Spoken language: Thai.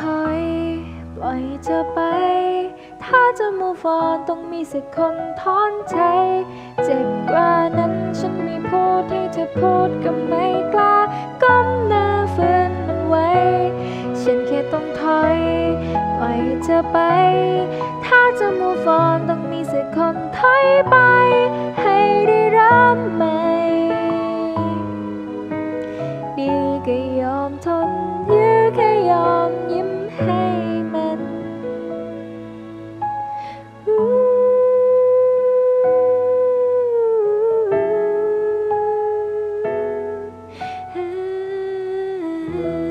ถอยปล่อยเธอไป ถ้าจะ move on ต้องมีสักคนถอนใจ เจ็บกว่านั้นฉันไม่พูดให้เธอพูดก็ไม่กล้าก้มหน้าฝืนมันไว้ ฉันแค่ต้องถอยปล่อยเธอไป ถ้าจะ move on ต้องมีสักคนถอยไป ให้ได้เริ่มใหม่ดีก็ยอมทน you.